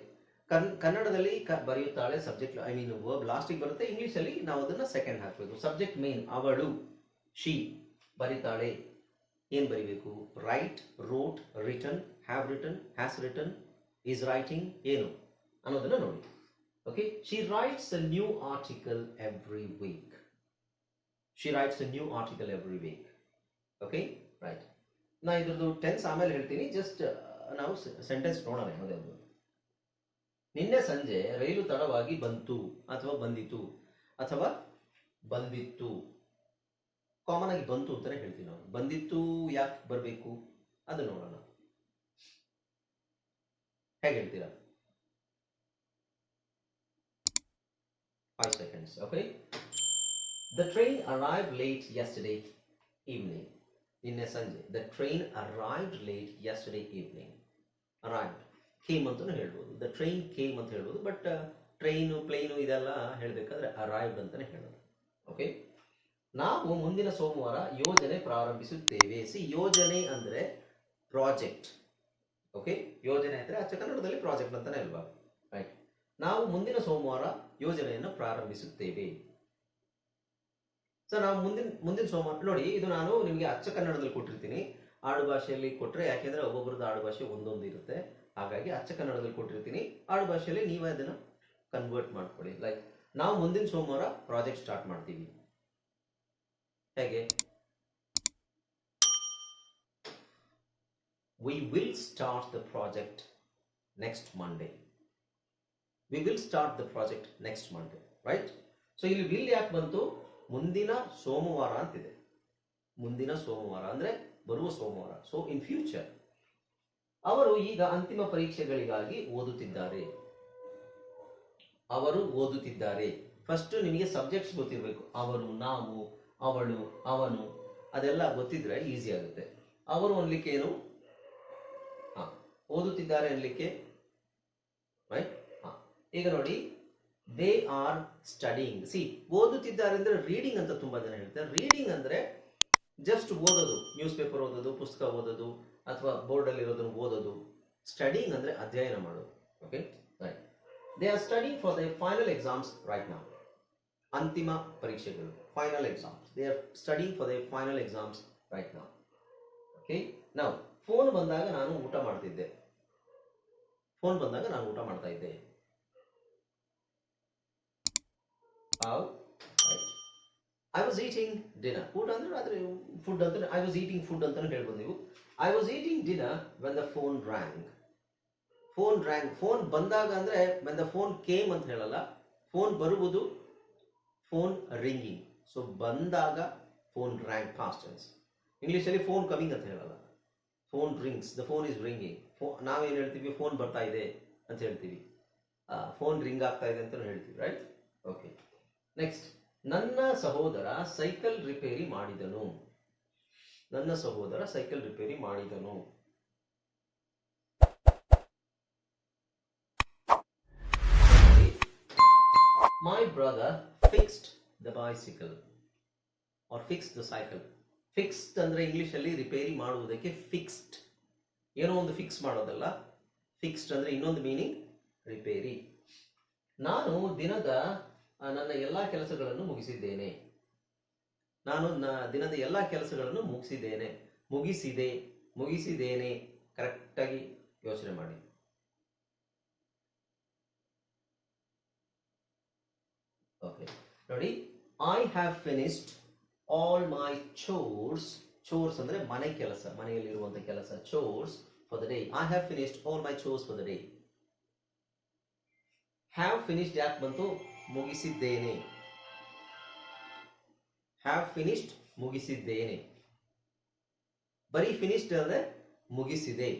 ಕನ್ ಕನ್ನಡದಲ್ಲಿ ಕ ಬರೆಯುತ್ತಾಳೆ ಸಬ್ಜೆಕ್ಟ್ ಐ ಮೀನ್ ವರ್ಬ್ ಲಾಸ್ಟಿಗೆ ಬರುತ್ತೆ. ಇಂಗ್ಲೀಷಲ್ಲಿ ನಾವು ಅದನ್ನ ಸೆಕೆಂಡ್ ಹಾಕಬೇಕು. ಸಬ್ಜೆಕ್ಟ್ ಮೇನ್ ಅವಳು ಶಿ ಬರೀತಾಳೆ. ಏನ್ ಬರೀಬೇಕು? Write wrote written have written has written is writing ಏನು? ಅನ್ನೋದನ್ನ ನೋಡಿ. Okay she writes a new article every week she writes a new article every week okay right ನಾ ಇದ್ರದ್ದು ಟೆನ್ಸ್ ಆಮೇಲೆ ಹೇಳ್ತೀನಿ. ಜಸ್ಟ್ ನಾವು ಸೆಂಟೆನ್ಸ್ ನೋಡೋಣ ಯಾವುದ್ಯಾವುದು ನಿನ್ನೆ ಸಂಜೆ ರೈಲು ತಡವಾಗಿ ಬಂತು, ಅಥವಾ ಬಂದಿತು ಅಥವಾ ಬಂದಿತ್ತು. ಕಾಮನ್ ಆಗಿ ಬಂತು ಅಂತಾನೆ ಹೇಳ್ತೀವಿ ನಾವು ಬಂದಿತ್ತು, ಯಾಕೆ ಬರಬೇಕು? ಅದು ನೋಡೋಣ. ಹೇಗೆ ಹೇಳ್ತೀರಾ? Five seconds okay the train arrive late yesterday evening ನಿನ್ನೆ ಸಂಜೆ. The train arrive late yesterday evening arrive came ಅಂತಲೂ ಹೇಳ್ಬೋದು. ದ ಟ್ರೈನ್ ಕೇಮ್ ಅಂತ ಹೇಳ್ಬೋದು ಬಟ್ ಟ್ರೈನು ಪ್ಲೇನು ಇದೆಲ್ಲ ಹೇಳಬೇಕಾದ್ರೆ ಅರೈವ್ಡ್ ಅಂತಲೇ ಹೇಳೋದು. ಓಕೆ ನಾವು ಮುಂದಿನ ಸೋಮವಾರ ಯೋಜನೆ ಪ್ರಾರಂಭಿಸುತ್ತೇವೆ. ಸಿ ಯೋಜನೆ ಅಂದ್ರೆ ಪ್ರಾಜೆಕ್ಟ್. ಓಕೆ ಯೋಜನೆ ಅಂದ್ರೆ ಅಚ್ಚ ಕನ್ನಡದಲ್ಲಿ ಪ್ರಾಜೆಕ್ಟ್ ಅಂತಾನೆ ಅಲ್ವಾ? ರೈಟ್ ನಾವು ಮುಂದಿನ ಸೋಮವಾರ ಯೋಜನೆಯನ್ನು ಪ್ರಾರಂಭಿಸುತ್ತೇವೆ. ಸರ್ ನಾವು ಮುಂದಿನ ಮುಂದಿನ ಸೋಮವಾರ, ನೋಡಿ, ಇದು ನಾನು ನಿಮಗೆ ಅಚ್ಚ ಕನ್ನಡದಲ್ಲಿ ಕೊಟ್ಟಿರ್ತೀನಿ. ಆಡು ಭಾಷೆಯಲ್ಲಿ ಕೊಟ್ಟರೆ ಯಾಕೆಂದರೆ ಒಬ್ಬೊಬ್ಬರದ್ದು ಆಡು ಭಾಷೆ ಒಂದೊಂದು ಇರುತ್ತೆ. ಹಾಗಾಗಿ ಅಚ್ಚ ಕನ್ನಡದಲ್ಲಿ ಕೊಟ್ಟಿರ್ತೀನಿ. ಆಡು ಭಾಷೆಯಲ್ಲಿ ನೀವೇ ಅದನ್ನು ಕನ್ವರ್ಟ್ ಮಾಡ್ಕೊಳ್ಳಿ. ಲೈಕ್ ನಾವು ಮುಂದಿನ ಸೋಮವಾರ ಪ್ರಾಜೆಕ್ಟ್ ಸ್ಟಾರ್ಟ್ ಮಾಡ್ತೀವಿ. ಹೇಗೆ? We will start the project next Monday we will start the project next Monday right so ಇಲ್ಲಿ ವಿಲ್ ಯಾಕೆ ಬಂತು? ಮುಂದಿನ ಸೋಮವಾರ ಅಂತಿದೆ. ಮುಂದಿನ ಸೋಮವಾರ ಅಂದ್ರೆ ಬರುವ ಸೋಮವಾರ. ಸೊ ಇನ್ ಫ್ಯೂಚರ್ ಅವರು ಈಗ ಅಂತಿಮ ಪರೀಕ್ಷೆಗಳಿಗಾಗಿ ಓದುತ್ತಿದ್ದಾರೆ. ಅವರು ಓದುತ್ತಿದ್ದಾರೆ. ಫಸ್ಟ್ ನಿಮಗೆ ಸಬ್ಜೆಕ್ಟ್ಸ್ ಗೊತ್ತಿರಬೇಕು. ಅವರು, ನಾವು ಅವಳು ಅವನು, ಅದೆಲ್ಲ ಗೊತ್ತಿದ್ರೆ ಈಸಿ ಆಗುತ್ತೆ. ಅವರು ಅನ್ಲಿಕ್ಕೆ ಏನು? ಹಾ, ಓದುತ್ತಿದ್ದಾರೆ ಅನ್ಲಿಕ್ಕೆ ರೈಟ್ ಹಾ, ಈಗ ನೋಡಿ ದೇ ಆರ್ ಸ್ಟಡಿಂಗ್ ಸಿ ಓದುತ್ತಿದ್ದಾರೆ ಅಂದ್ರೆ ರೀಡಿಂಗ್ ಅಂತ ತುಂಬಾ ಜನ ಹೇಳ್ತಾರೆ. ರೀಡಿಂಗ್ ಅಂದ್ರೆ ಜಸ್ಟ್ ಓದೋದು ನ್ಯೂಸ್ ಪೇಪರ್ ಓದೋದು, ಪುಸ್ತಕ ಓದೋದು, ಅಥವಾ ಬೋರ್ಡ್ ಅಲ್ಲಿ ಇರೋದನ್ನು ಓದೋದು. ಸ್ಟಡಿಂಗ್ ಅಂದ್ರೆ ಅಧ್ಯಯನ ಮಾಡೋದು okay right they are studying for the final exams right ನಾವು ಅಂತಿಮ ಪರೀಕ್ಷೆಗಳು final exams they are studying for they final exams right ನಾವು ಓಕೆ ನಾವು ಫೋನ್ ಬಂದಾಗ ನಾನು ಊಟ ಮಾಡ್ತಿದ್ದೆ. ಫೋನ್ ಬಂದಾಗ ನಾನು ಊಟ ಮಾಡ್ತಾ ಇದ್ದೆ. ಐ ವಾಸ್ ಈಟಿಂಗ್ ಡಿನರ್ ಊಟ ಅಂದ್ರೆ ರಾತ್ರಿ ಫುಡ್ ಅಂತ ಐ ವಾಸ್ ಈಟಿಂಗ್ ಫುಡ್ ಅಂತಾನೆ ಹೇಳ್ಬೋದು ನೀವು. I was eating dinner when the phone rang phone rang phone ಬಂದಾಗ ಅಂದ್ರೆ ವೆನ್ ದ ಫೋನ್ ಕೇಮ್ ಅಂತ ಹೇಳಲ್ಲ. ಫೋನ್ ಬರುವುದು ಫೋನ್ ರಿಂಗಿಂಗ್ ಸೊ ಬಂದಾಗ ಫೋನ್ ರ್ಯಾಂಕ್ ಪಾಸ್ಟ್ ಟೆನ್ಸ್ ಇಂಗ್ಲೀಷಲ್ಲಿ ಫೋನ್ ಕಮಿಂಗ್ ಅಂತ ಹೇಳಲ್ಲ. Phone rings the phone is ringing ಫೋ ನಾವೇನು ಹೇಳ್ತೀವಿ? ಫೋನ್ ಬರ್ತಾ ಇದೆ ಅಂತ ಹೇಳ್ತೀವಿ. ಫೋನ್ ರಿಂಗ್ ಆಗ್ತಾ ಇದೆ ಅಂತ ಹೇಳ್ತೀವಿ ರೈಟ್ ಓಕೆ ನೆಕ್ಸ್ಟ್ ನನ್ನ ಸಹೋದರ ಸೈಕಲ್ ರಿಪೇರಿ ಮಾಡಿದನು. ನನ್ನ ಸಹೋದರ ಸೈಕಲ್ ರಿಪೇರಿ ಮಾಡಿದನು. My brother fixed the bicycle or fix the cycle fixed ಅಂದರೆ ಇಂಗ್ಲೀಷಲ್ಲಿ ರಿಪೇರಿ ಮಾಡುವುದಕ್ಕೆ ಫಿಕ್ಸ್ಡ್ ಏನೋ ಒಂದು ಫಿಕ್ಸ್ ಮಾಡೋದಲ್ಲ. ಫಿಕ್ಸ್ಡ್ ಅಂದರೆ ಇನ್ನೊಂದು ಮೀನಿಂಗ್ ರಿಪೇರಿ ನಾನು ದಿನದ ನನ್ನ ಎಲ್ಲ ಕೆಲಸಗಳನ್ನು ಮುಗಿಸಿದ್ದೇನೆ. ನಾನು ನ- ದಿನದ ಎಲ್ಲ ಕೆಲಸಗಳನ್ನು ಮುಗಿಸಿದ್ದೇನೆ. ಮುಗಿಸಿದೆ, ಮುಗಿಸಿದ್ದೇನೆ. ಕರೆಕ್ಟಾಗಿ ಯೋಚನೆ ಮಾಡಿ ಓಕೆ ನೋಡಿ I have finished all my chores chores ಅಂದ್ರೆ ಮನೆ ಕೆಲಸ ಮನೆಯಲ್ಲಿರುವಂಥ ಕೆಲಸ chores for the day I have finished all my chores for the day have finished ಯಾಕೆ ಬಂತು? ಮುಗಿಸಿದ್ದೇನೆ. ಹ್ಯಾವ್ ಫಿನಿಶ್ಡ್ ಮುಗಿಸಿದ್ದೇನೆ. ಬರೀ ಫಿನಿಶ್ಡ್ ಅಂದ್ರೆ ಮುಗಿಸಿದೆ.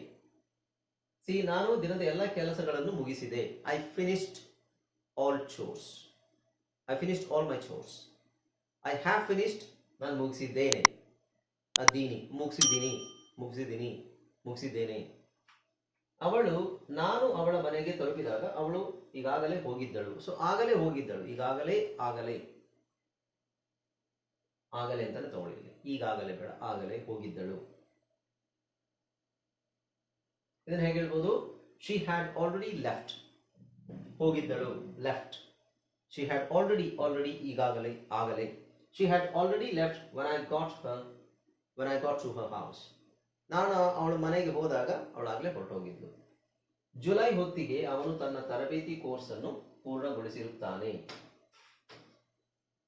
ಸಿ ನಾನು ದಿನದ ಎಲ್ಲ ಕೆಲಸಗಳನ್ನು ಮುಗಿಸಿದೆ. I finished all chores I finished all my chores I have finished ನಾನು ಮುಗಿಸಿದ್ದೇನೆ ಅದೀನಿ ಮುಗಿಸಿದ್ದೀನಿ ಮುಗಿಸಿದ್ದೀನಿ ಮುಗಿಸಿದ್ದೇನೆ ಅವಳು, ನಾನು ಅವಳ ಮನೆಗೆ ತಲುಪಿದಾಗ ಅವಳು ಈಗಾಗಲೇ ಹೋಗಿದ್ದಳು. ಸೊ ಆಗಲೇ ಹೋಗಿದ್ದಳು. ಈಗಾಗಲೇ ಆಗಲೇ. ಆಗಲೇ ಅಂತಾನೆ ತಗೊಳ್ಳಿ ಈಗಾಗಲೇ ಬೇಡ, ಆಗಲೇ ಹೋಗಿದ್ದಳು. ಇದನ್ನು ಹೇಗೆ ಹೇಳ್ಬೋದು? She had already left ಹೋಗಿದ್ದಳು left she had already already ಈಗಾಗಲೇ ಆಗಲೇ. She had already left when I got her when I got to her house ನಾನು ಅವಳ ಮನೆಗೆ ಹೋದಾಗ ಅವಳಾಗಲೇ ಹೊರಟೋಗಿದ್ಲು ಜುಲೈ ಹೊತ್ತಿಗೆ ಅವನು ತನ್ನ ತರಬೇತಿ ಕೋರ್ಸ್ ಅನ್ನು ಪೂರ್ಣಗೊಳಿಸಿರುತ್ತಾನೆ.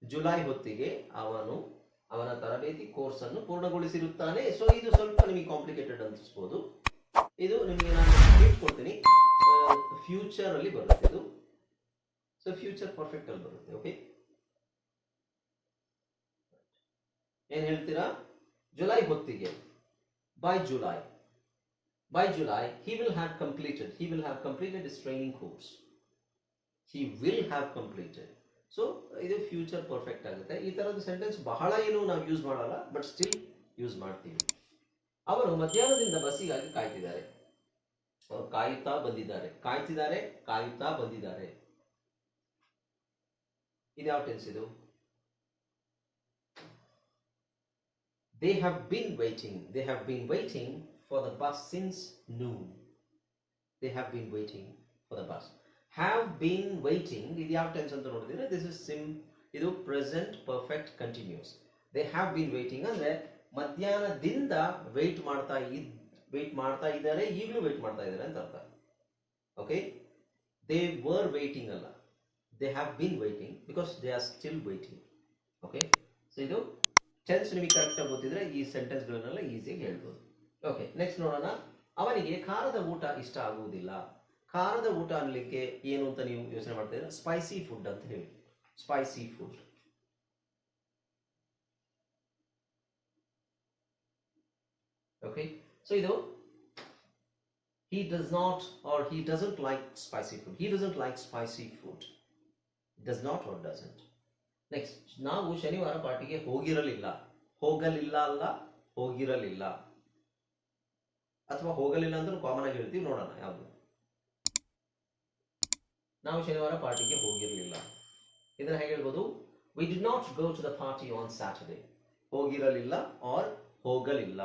ಜುಲೈ ಹೊತ್ತಿಗೆ ಅವನು ಅವನ ತರಬೇತಿ ಕೋರ್ಸ್ ಅನ್ನು ಪೂರ್ಣಗೊಳಿಸಿರುತ್ತಾನೆ. ಸೊ ಇದು ಸ್ವಲ್ಪ ನಿಮಗೆ ಕಾಂಪ್ಲಿಕೇಟೆಡ್ ಅನಿಸ್ಬೋದು. ಇದು ನಿಮಗೆ ನಾನು ಕೊಡ್ತೀನಿ ಫ್ಯೂಚರ್ ಅಲ್ಲಿ ಬರುತ್ತೆ ಇದು. ಸೊ ಫ್ಯೂಚರ್ ಪರ್ಫೆಕ್ಟ್ ಅಲ್ಲಿ ಬರುತ್ತೆ ಓಕೆ ಏನ್ ಹೇಳ್ತೀರಾ? ಜುಲೈ ಹೊತ್ತಿಗೆ by July by July he will have completed he will have completed his training course he will have completed so ಇದು ಫ್ಯೂಚರ್ ಪರ್ಫೆಕ್ಟ್ ಆಗುತ್ತೆ. ಈ ತರದ ಸೆಂಟೆನ್ಸ್ ಬಹಳ ಏನು ನಾವು ಯೂಸ್ ಮಾಡಲ್ಲ ಬಟ್ ಸ್ಟಿಲ್ ಯೂಸ್ ಮಾಡ್ತೀವಿ. ಅವರು ಮಧ್ಯಾಹ್ನದಿಂದ ಬಸ್ಸಿಗಾಗಿ ಕಾಯ್ತಿದ್ದಾರೆ. ಅವರು ಕಾಯುತ್ತಾ ಬಂದಿದ್ದಾರೆ. ಕಾಯ್ತಿದ್ದಾರೆ, ಕಾಯುತ್ತಾ ಬಂದಿದ್ದಾರೆ. ಇದು ಯಾವ ಟೆನ್ಸ್ ಇದು? They have been waiting they have been waiting for the bus since noon they have been waiting for the bus have been waiting ಇದು ಯಾವ ಟೆನ್ಸ್ ಅಂತ ನೋಡಿದ್ರೆ ದಿಸ್ ಇಸ್ ಸಿಮ್ ಇದು present perfect continuous they have been waiting ಅಂದ್ರೆ ಮಧ್ಯಾಹ್ನದಿಂದ weight ಮಾಡ್ತಾ ಇದ್ weight ಮಾಡ್ತಾ ಇದ್ದಾರೆ, ಈಗಲೂ ವೆಯ್ಟ್ ಮಾಡ್ತಾ ಇದ್ದಾರೆ ಅಂತ ಅರ್ಥ. ಓಕೆ ದೇ ವರ್ ವೆಯ್ಟಿಂಗ್ ಅಲ್ಲ. They have been waiting because they are still waiting okay so ಇದು ಟೆನ್ಸ್ ನಿಮಗೆ ಕರೆಕ್ಟಾಗಿ ಗೊತ್ತಿದ್ರೆ ಈ ಸೆಂಟೆನ್ಸ್ಗಳನ್ನೆಲ್ಲ ಈಸಿಯಾಗಿ ಹೇಳ್ಬೋದು. ಓಕೆ ನೆಕ್ಸ್ಟ್ ನೋಡೋಣ. ಅವನಿಗೆ ಖಾರದ ಊಟ ಇಷ್ಟ ಆಗುವುದಿಲ್ಲ. ಖಾರದ ಊಟ ಅನ್ಲಿಕ್ಕೆ ಏನು ಅಂತ ನೀವು ಯೋಚನೆ ಮಾಡ್ತಿದ್ರೆ ಸ್ಪೈಸಿ ಫುಡ್ ಅಂತ ಹೇಳಿ. ಸ್ಪೈಸಿ ಫುಡ್ ಓಕೆ ಸೊ ಇದು he does not or he doesn't like spicy food. He doesn't like spicy food. Does not or doesn't? Next ನಾವು ಶನಿವಾರ ಪಾರ್ಟಿಗೆ ಹೋಗಿರಲಿಲ್ಲ. ಹೋಗಲಿಲ್ಲ ಅಲ್ಲ, ಹೋಗಿರಲಿಲ್ಲ. ಅಥವಾ ಹೋಗಲಿಲ್ಲ ಅಂದ್ರೂ ಕಾಮನ್ ಆಗಿ ಹೇಳ್ತೀವಿ, ನೋಡೋಣ ಯಾವುದು. ನಾವು ಶನಿವಾರ ಪಾರ್ಟಿಗೆ ಹೋಗಿರಲಿಲ್ಲ. ಇದನ್ನ ಹೇಗೆ ಹೇಳ್ಬೋದು? We did not go to the party on Saturday ಹೋಗಿರಲಿಲ್ಲ or ಹೋಗಲಿಲ್ಲ.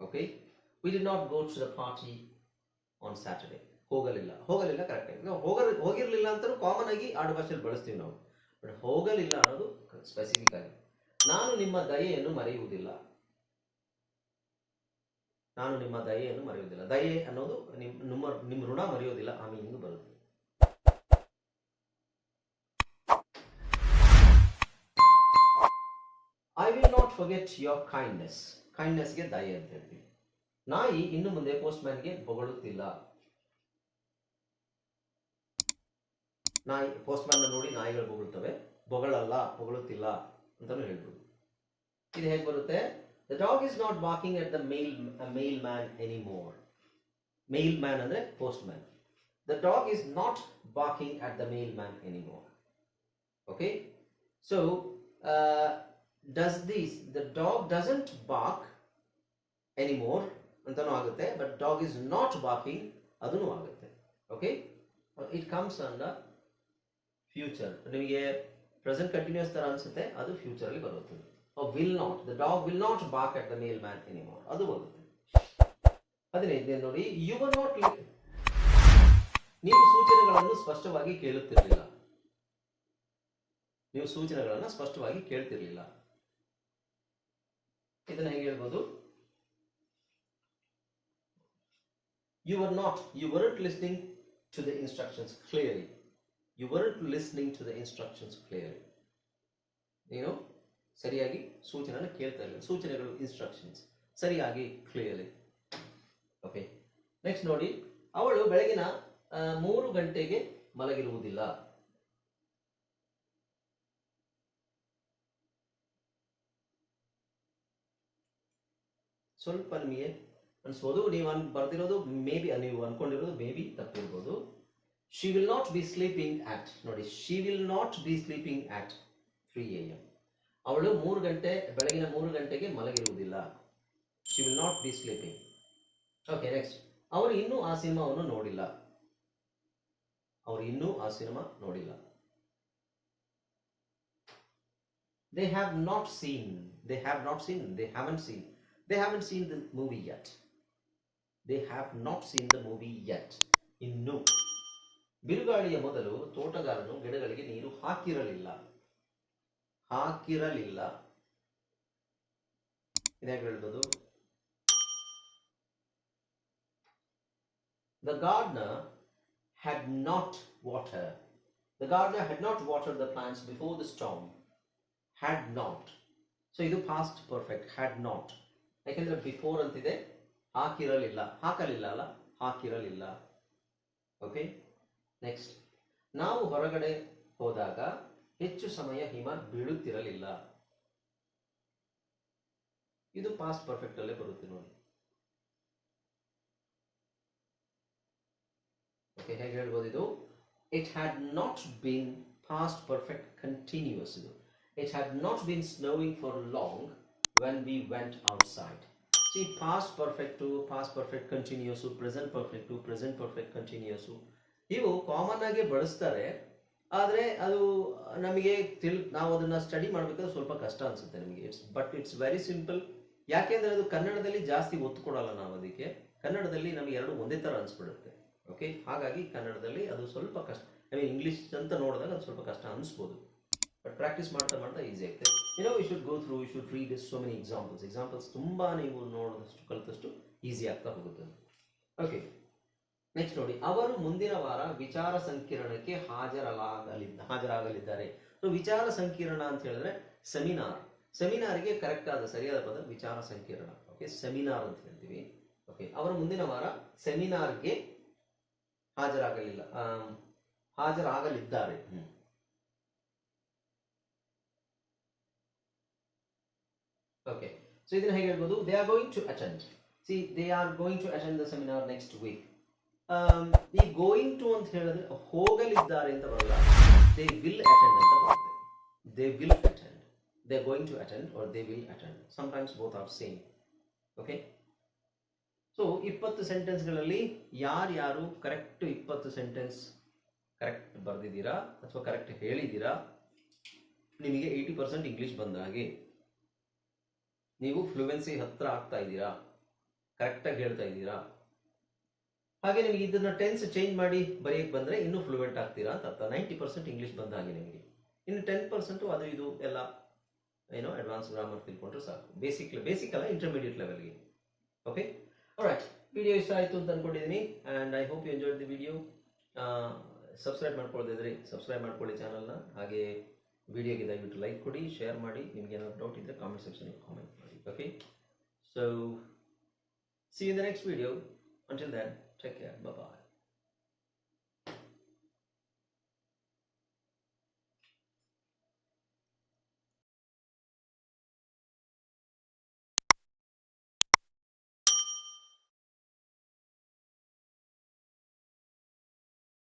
Okay we did not go to the party on Saturday ಹೋಗಲಿಲ್ಲ. ಹೋಗಲಿಲ್ಲ ಕರೆಕ್ಟ್ ಆಗಿ. ನಾವು ಹೋಗ ಹೋಗಿರಲಿಲ್ಲ ಅಂತಲೂ ಕಾಮನ್ ಆಗಿ ಆಡು ಭಾಷೆಯಲ್ಲಿ ಬಳಸ್ತೀವಿ ನಾವು. ಬಟ್ ಹೋಗಲಿಲ್ಲ ಅನ್ನೋದು ಸ್ಪೆಸಿಫಿಕ್ ಆಗಿ. ನಾನು ನಿಮ್ಮ ದಯೆಯನ್ನು ಮರೆಯುವುದಿಲ್ಲ. ನಾನು ನಿಮ್ಮ ದಯೆಯನ್ನು ಮರೆಯುವುದಿಲ್ಲ. ದಯೆ ಅನ್ನೋದು ನಿಮ್, ನಿಮ್ಮ ನಿಮ್ಮ ಋಣ ಮರೆಯೋದಿಲ್ಲ ಆ ಮೀನಿಂಗ್ ಬರುತ್ತೆ I will not forget your kindness ಕೈಂಡ್ನೆಸ್ಗೆ ದಯೆ ಅಂತ ಹೇಳ್ತೀವಿ. ನಾಯಿ ಇನ್ನು ಮುಂದೆ ಪೋಸ್ಟ್ ಮ್ಯಾನ್ಗೆ ಬೊಗಳುತ್ತಿಲ್ಲ. ನಾಯಿ ಪೋಸ್ಟ್ ಮ್ಯಾನ್ ನೋಡಿ ನಾಯಿಗಳು ಬೊಗಳ್ತವೆ. ಬೊಗಳಲ್ಲ, ಬೊಗಳುತ್ತಿಲ್ಲ ಅಂತಲೂ ಹೇಳ್ಬೋದು. ಇದು ಹೇಗೆ ಬರುತ್ತೆ? The dog is not barking at the mail mail man anymore mail man ಅಂದ್ರೆ post man the dog is not barking at the mail man anymore okay so does this the dog doesn't bark anymore ಅಂತಲೂ ಆಗುತ್ತೆ but dog is not barking ಅದೂ ಆಗುತ್ತೆ. Okay it comes ಅಂದ future ನಿಮಗೆ present continuous ತರ ಅನ್ಸುತ್ತೆ, ಅದು future ಅಲ್ಲಿ ಬರುತ್ತೆ. Will not the dog will not bark at the mail man anymore ಅದು ಬರುತ್ತೆ. ಹದಿನೈದನೇ ನೋಡಿ ಯು ವರ್ ನಾಟ್ ನೀವು ಸೂಚನೆಗಳನ್ನು ಸ್ಪಷ್ಟವಾಗಿ ಕೇಳುತ್ತಿರಲಿಲ್ಲ. ನೀವು ಸೂಚನೆಗಳನ್ನು ಸ್ಪಷ್ಟವಾಗಿ ಕೇಳ್ತಿರ್ಲಿಲ್ಲ. ಇದನ್ನ ಹೇಗೆ ಹೇಳ್ಬೋದು? You were not you were listening to the instructions clearly. You weren't listening to the instructions clearly. ನೀನು ಸರಿಯಾಗಿ ಸೂಚನೆಯನ್ನು ಕೇಳ್ತಾ ಇಲ್ಲ ಸೂಚನೆಗಳು ಇನ್ಸ್ಟ್ರಕ್ಷನ್ಸ್ ಸರಿಯಾಗಿ ಕ್ಲಿಯರ್ಲಿ ಓಕೆ ನೆಕ್ಸ್ಟ್ ನೋಡಿ, ಅವಳು ಬೆಳಗಿನ ಮೂರು ಗಂಟೆಗೆ ಮಲಗಿರುವುದಿಲ್ಲ. ಸ್ವಲ್ಪ ನಿಮಗೆ ಅನಿಸ್ಬೋದು. ನೀವು ಅನ್, ಬರ್ದಿರೋದು ಮೇ ಬಿ ನೀವು ಅನ್ಕೊಂಡಿರೋದು ಮೇ ಬಿ ತಪ್ಪಿರ್ಬೋದು. she will not be sleeping at ನೋಡಿ she will not be sleeping at three A M ಅವಳು ಮೂರು ಗಂಟೆ ಬೆಳಗಿನ ಮೂರು ಗಂಟೆಗೆ ಮಲಗಿರುವುದಿಲ್ಲ she will not be sleeping okay next ಅವರು ಇನ್ನೂ ಆ ಸಿನಿಮಾವನ್ನು ನೋಡಿಲ್ಲ ಅವರು ಇನ್ನೂ ಆ ಸಿನಿಮಾ ನೋಡಿಲ್ಲ they have not seen they have not seen they haven't seen they haven't seen the movie yet they have not seen the movie yet ಇನ್ನು ಬಿರುಗಾಳಿಯ ಮೊದಲು ತೋಟಗಾರನು ಗಿಡಗಳಿಗೆ ನೀರು ಹಾಕಿರಲಿಲ್ಲ. ಹಾಕಿರಲಿಲ್ಲ. ಹೇಳ್ಬೋದು? The gardener had not water the gardener had not water the plants before the storm had not so ಇದು past perfect had not ಯಾಕೆಂದ್ರೆ before ಅಂತಿದೆ, ಹಾಕಿರಲಿಲ್ಲ. ಹಾಕಲಿಲ್ಲ ಅಲ್ಲ? ಹಾಕಿರಲಿಲ್ಲ. ಓಕೆ ನೆಕ್ಸ್ಟ್ ನಾವು ಹೊರಗಡೆ ಹೋದಾಗ ಹೆಚ್ಚು ಸಮಯ ಹಿಮ ಬೀಳುತ್ತಿರಲಿಲ್ಲ. ಇದು ಪಾಸ್ಟ್ ಪರ್ಫೆಕ್ಟ್ ಅಲ್ಲೇ ಬರುತ್ತೆ ನೋಡಿ. ಓಕೆ ಹೇಗೆ ಹೇಳ್ಬೋದು ಇದು? It had not been past perfect continuous ಇದು. It had not been snowing for long when we went outside see past perfect past perfect continuous present perfect present perfect continuous ಇವು common ಆಗಿ ಬಳಸ್ತಾರೆ. ಆದರೆ ಅದು ನಮಗೆ ತಿಳ್, ನಾವು ಅದನ್ನ ಸ್ಟಡಿ ಮಾಡಬೇಕಾದ್ರೆ ಸ್ವಲ್ಪ ಕಷ್ಟ ಅನ್ಸುತ್ತೆ ನಮಗೆ. It's but it's very simple ಯಾಕೆಂದ್ರೆ ಅದು ಕನ್ನಡದಲ್ಲಿ ಜಾಸ್ತಿ ಒತ್ತು ಕೊಡಲ್ಲ ನಾವು ಅದಕ್ಕೆ. ಕನ್ನಡದಲ್ಲಿ ನಮಗೆ ಎರಡು ಒಂದೇ ಥರ ಅನಿಸ್ಬಿಡುತ್ತೆ. ಓಕೆ ಹಾಗಾಗಿ ಕನ್ನಡದಲ್ಲಿ ಅದು ಸ್ವಲ್ಪ ಕಷ್ಟ ಐ ಮೀನ್ ಇಂಗ್ಲೀಷ್ ಅಂತ ನೋಡಿದಾಗ ಅದು ಸ್ವಲ್ಪ ಕಷ್ಟ ಅನಿಸ್ಬೋದು. ಬಟ್ ಪ್ರಾಕ್ಟೀಸ್ ಮಾಡ್ತಾ ಮಾಡ್ತಾ ಈಸಿ ಆಗುತ್ತೆ ಏನೋ you should go through you should read so many examples examples ತುಂಬ ನೀವು ನೋಡಿದಷ್ಟು, ಕಲಿತಷ್ಟು ಈಸಿ ಆಗ್ತಾ ಹೋಗುತ್ತೆ. ಓಕೆ ನೆಕ್ಸ್ಟ್ ನೋಡಿ, ಅವರು ಮುಂದಿನ ವಾರ ವಿಚಾರ ಸಂಕಿರಣಕ್ಕೆ ಹಾಜರಲಾಗಲಿದ್ದ, ಹಾಜರಾಗಲಿದ್ದಾರೆ. ಸೊ, ವಿಚಾರ ಸಂಕಿರಣ ಅಂತ ಹೇಳಿದ್ರೆ ಸೆಮಿನಾರ್. ಸೆಮಿನಾರ್ಗೆ ಕರೆಕ್ಟ್ ಆದ ಸರಿಯಾದ ಪದ ವಿಚಾರ ಸಂಕಿರಣ. ಓಕೆ ಸೆಮಿನಾರ್ ಅಂತ ಹೇಳ್ತೀವಿ. ಓಕೆ ಅವರು ಮುಂದಿನ ವಾರ ಸೆಮಿನಾರ್ಗೆ ಹಾಜರಾಗಲಿಲ್ಲ ಹಾಜರಾಗಲಿದ್ದಾರೆ. ಓಕೆ ಸೊ ಇದನ್ನ ಹೇಗೆ ಹೇಳ್ಬೋದು? They are going to attend see they are going to attend the seminar next week ಈ ಗೋಯಿಂಗ್ ಟು ಅಂತ ಹೇಳಿದ್ರೆ ಹೋಗಲಿದ್ದಾರೆ ಅಂತ ಬರಲ್ಲ. ದೇ ವಿಲ್ ಅಟೆಂಡ್ ಅಂತ ಬರುತ್ತೆ. They will attend they going to attend or they will attend sometimes both are same okay so ಇಪ್ಪತ್ತು ಸೆಂಟೆನ್ಸ್ಗಳಲ್ಲಿ ಯಾರ್ಯಾರು ಕರೆಕ್ಟ್ ಇಪ್ಪತ್ತು ಸೆಂಟೆನ್ಸ್ ಕರೆಕ್ಟ್ ಬರೆದಿದ್ದೀರಾ ಅಥವಾ ಕರೆಕ್ಟ್ ಹೇಳಿದ್ದೀರಾ? ನಿಮಗೆ ಏಯ್ಟಿ ಪರ್ಸೆಂಟ್ ಇಂಗ್ಲೀಷ್ ಬಂದ ಹಾಗೆ. ನೀವು ಫ್ಲೂಯೆನ್ಸಿ ಹತ್ತಿರ ಆಗ್ತಾ ಇದ್ದೀರಾ? ಕರೆಕ್ಟಾಗಿ ಹೇಳ್ತಾ ಇದ್ದೀರಾ? ಹಾಗೆ ನಿಮಗೆ ಇದನ್ನ ಟೆನ್ಸ್ ಚೇಂಜ್ ಮಾಡಿ ಬರೆಯಕ್ಕೆ ಬಂದರೆ ಇನ್ನೂ ಫ್ಲೂಯೆಂಟ್ ಆಗ್ತೀರಾ ಅಂತ ಅರ್ಥ. ನೈಂಟಿ ಪರ್ಸೆಂಟ್ ಇಂಗ್ಲೀಷ್ ಬಂದ ಹಾಗೆ ನಿಮಗೆ. ಇನ್ನು ಟೆನ್ ಪರ್ಸೆಂಟು ಅದು ಇದು ಎಲ್ಲ ಏನೋ ಅಡ್ವಾನ್ಸ್ ಗ್ರಾಮರ್ ತಿಳ್ಕೊಂಡ್ರೆ ಸಾಕು. ಬೇಸಿಕ್ ಬೇಸಿಕ್ ಅಲ್ಲ ಇಂಟರ್ಮೀಡಿಯೇಟ್ ಲೆವೆಲ್ಗೆ ಓಕೆ ರೈಟ್ ವಿಡಿಯೋ ಇಷ್ಟ ಆಯಿತು ಅಂತ ಅಂದ್ಕೊಂಡಿದ್ದೀನಿ and I hope you enjoyed the video subscribe ಮಾಡ್ಕೊಳ್ದಿದ್ರಿ subscribe ಮಾಡ್ಕೊಳ್ಳಿ ಚಾನಲ್ನ ಹಾಗೆ ವಿಡಿಯೋಗೆ ದಯವಿಟ್ಟು ಲೈಕ್ ಕೊಡಿ ಶೇರ್ ಮಾಡಿ. ನಿಮ್ಗೆ ಏನಾದ್ರು ಡೌಟ್ ಇದ್ದರೆ ಕಾಮೆಂಟ್ ಸೆಕ್ಷನ್ಗೆ ಕಾಮೆಂಟ್ ಮಾಡಿ. Okay so see in the next video until then take care bye